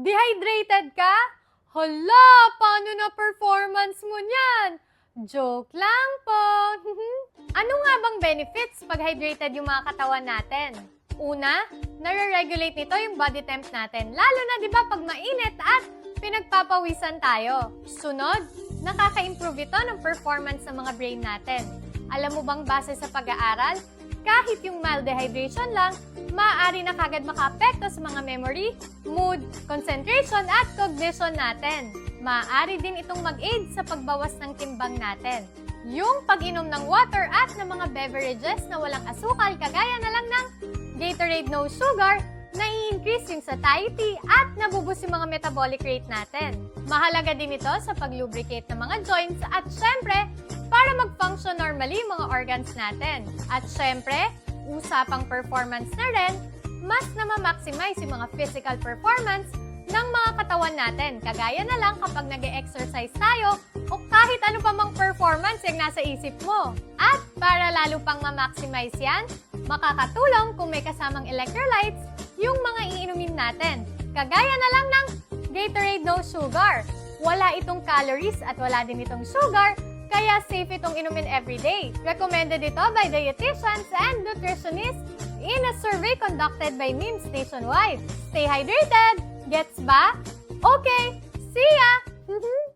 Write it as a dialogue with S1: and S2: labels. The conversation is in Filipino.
S1: Dehydrated ka? Hala, paano na performance mo niyan? Joke lang po. ano nga bang benefits pag hydrated yung mga katawan natin? Una, nare-regulate nito yung body temp natin. Lalo na 'di ba pag mainit at pinagpapawisan tayo. Sunod, nakaka-improve ito ng performance ng mga brain natin. Alam mo bang base sa pag-aaral, kahit yung mild dehydration lang, maaari na kagad makaapekto sa mga memory, mood, concentration at cognition natin. Maaari din itong mag-aid sa pagbawas ng timbang natin. Yung pag-inom ng water at ng mga beverages na walang asukal kagaya na lang ng Gatorade no sugar, nai-increase yung satiety at nabubus yung mga metabolic rate natin. Mahalaga din ito sa pag-lubricate ng mga joints at syempre, para mag-function normally yung mga organs natin. At syempre, usapang performance na rin, mas na ma-maximize yung mga physical performance ng mga katawan natin. Kagaya na lang kapag nag exercise tayo o kahit ano pa mang performance yung nasa isip mo. At para lalo pang ma-maximize yan, makakatulong kung may kasamang electrolytes natin. Kagaya na lang ng Gatorade No Sugar. Wala itong calories at wala din itong sugar, kaya safe itong inumin everyday. Recommended ito by dietitians and nutritionists in a survey conducted by MIMS nationwide. Stay hydrated! Gets ba? Okay, see ya!